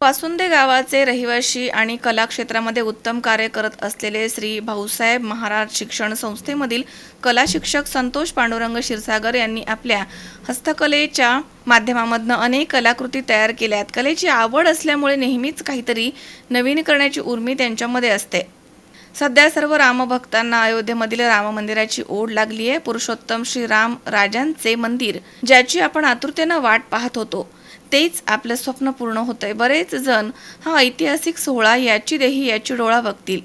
वासुंदे गावाचे रहिवासी आणि कला क्षेत्रामध्ये उत्तम कार्य करत असलेले श्री भाऊसाहेब महाराज शिक्षण संस्थेमधील कला शिक्षक संतोष पांडुरंग क्षीरसागर यांनी आपल्या हस्तकलेच्या माध्यमामधनं अनेक कलाकृती तयार केल्या आहेत कलेची आवड असल्यामुळे नेहमीच काहीतरी नवीन करण्याची उर्मी त्यांच्यामध्ये असते. सध्या सर्व रामभक्तांना अयोध्येमधील राम मंदिराची ओढ लागली आहे पुरुषोत्तम श्री राम राजांचे मंदिर ज्याची आपण आतुरतेनं वाट पाहत होतो. तेच आपलं स्वप्न पूर्ण होतंय. बरेच जण हा ऐतिहासिक सोहळा याची देही याची डोळा बघतील.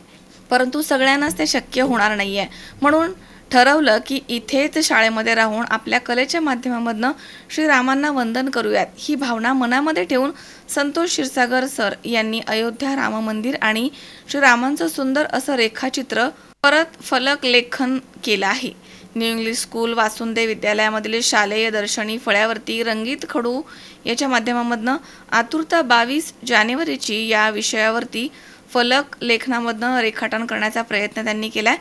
परंतु सगळ्यांनाच ते शक्य होणार नाही आहे म्हणून ठरवलं की इथेच शाळेमध्ये राहून आपल्या कलेच्या माध्यमामधनं श्रीरामांना वंदन करूयात. ही भावना मनामध्ये ठेवून संतोष क्षीरसागर सर यांनी अयोध्या राम मंदिर आणि श्रीरामांचं सुंदर असं रेखाचित्र परत फलक लेखन केलं आहे. न्यू इंग्लिश स्कूल वासुंदे विद्यालयामधील शालेय दर्शनी फळ्यावरती रंगीत खडू याच्या माध्यमामधनं आतुरता बावीस जानेवारीची या विषयावरती फलक लेखनामधनं रेखाटन करण्याचा प्रयत्न त्यांनी केलाय.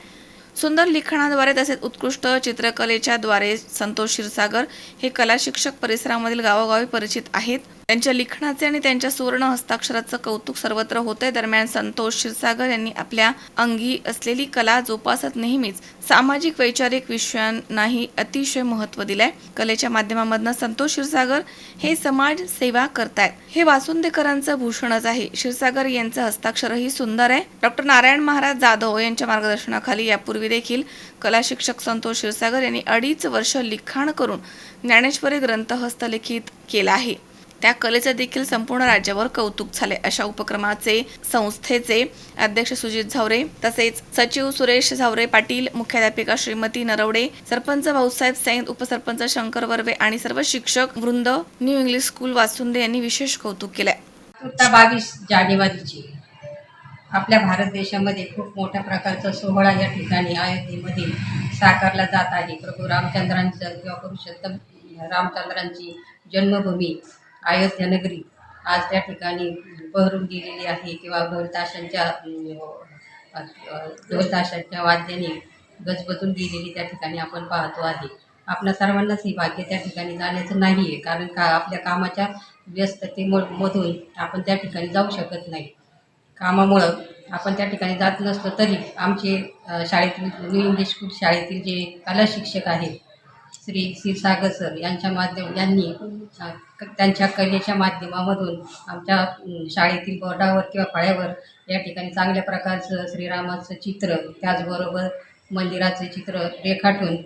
सुंदर लिखाणाद्वारे तसेच उत्कृष्ट चित्रकलेच्या द्वारे संतोष क्षीरसागर हे कला शिक्षक परिसरामधील गावोगावी परिचित आहेत. त्यांच्या लिखाणाचे आणि त्यांच्या सुवर्ण हस्ताक्षराचं कौतुक सर्वत्र होते दरम्यान संतोष क्षीरसागर यांनी आपल्या अंगी असलेली कला जोपासत नेहमीच सामाजिक वैचारिक विषयांनाही अतिशय महत्त्व दिलंय. कलेच्या माध्यमामधनं संतोष क्षीरसागर हे समाज सेवा करतायत. हे वासुंदेकरांचं भूषणच आहे. क्षीरसागर यांचं हस्ताक्षरही सुंदर आहे. डॉक्टर नारायण महाराज जाधव यांच्या मार्गदर्शनाखाली यापूर्वी देखील कला शिक्षक संतोष क्षीरसागर यांनी अडीच वर्ष लिखाण करून ज्ञानेश्वरी ग्रंथ हस्तलिखित केला आहे. त्या कलेचं देखील संपूर्ण राज्यावर कौतुक झाले अशा उपक्रमाचे संस्थेचे अध्यक्ष सुजित झावरे तसेच सचिव सुरेश झावरे पाटील मुख्याध्यापिका श्रीमती नरवडे सरपंच भाऊसाहेब सैन उपसरपंच शंकर वर्वे आणि सर्व शिक्षक वृंद न्यू इंग्लिश स्कूल वासुंदे यांनी विशेष कौतुक केलंय. बावीस जानेवारीची. आपल्या भारत देशामध्ये खूप मोठ्या प्रकारचा सोहळा या ठिकाणी अयोध्येमध्ये साकारला जात आहे. प्रभू रामचंद्रांचं किंवा पुरुषोत्तम रामचंद्रांची जन्मभूमी अयोध्या नगरी आज त्या ठिकाणी बहरून गेलेली आहे किंवा ढोलताशांच्या ढोलताशांच्या वाद्याने गजबजून गेलेली त्या ठिकाणी आपण पाहतो आहे. आपल्या सर्वांनाच ही भाग्य त्या ठिकाणी जाण्याचं नाही आहे कारण का आपल्या कामाच्या व्यस्ततेमधून आपण त्या ठिकाणी जाऊ शकत नाही. कामामुळं आपण त्या ठिकाणी जात नसलो तरी आमचे शाळेतील न्यू इंग्लिश स्कूल शाळेतील जे कला शिक्षक आहेत श्री क्षीरसागर सर यांच्या माध्यम यांनी त्यांच्या कलेच्या माध्यमामधून आमच्या शाळेतील बोर्डावर किंवा फळ्यावर या ठिकाणी चांगल्या प्रकारचं श्रीरामाचं चित्र त्याचबरोबर मंदिराचं चित्र रेखाटून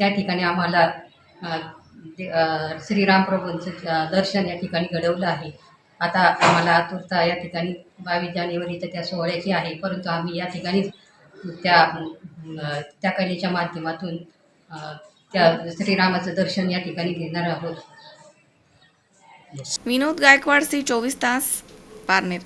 त्या ठिकाणी आम्हाला अ, श्रीराम प्रभूंचं दर्शन या ठिकाणी घडवलं आहे. आता आम्हाला आतुरता या ठिकाणी बावीस जानेवारीच्या त्या सोहळ्याची आहे परंतु आम्ही या ठिकाणीच त्या त्या कलेच्या माध्यमातून त्या श्रीरामाचं दर्शन या ठिकाणी घेणार आहोत. विनोद गायकवाड सी चोवीस तास पारनेर.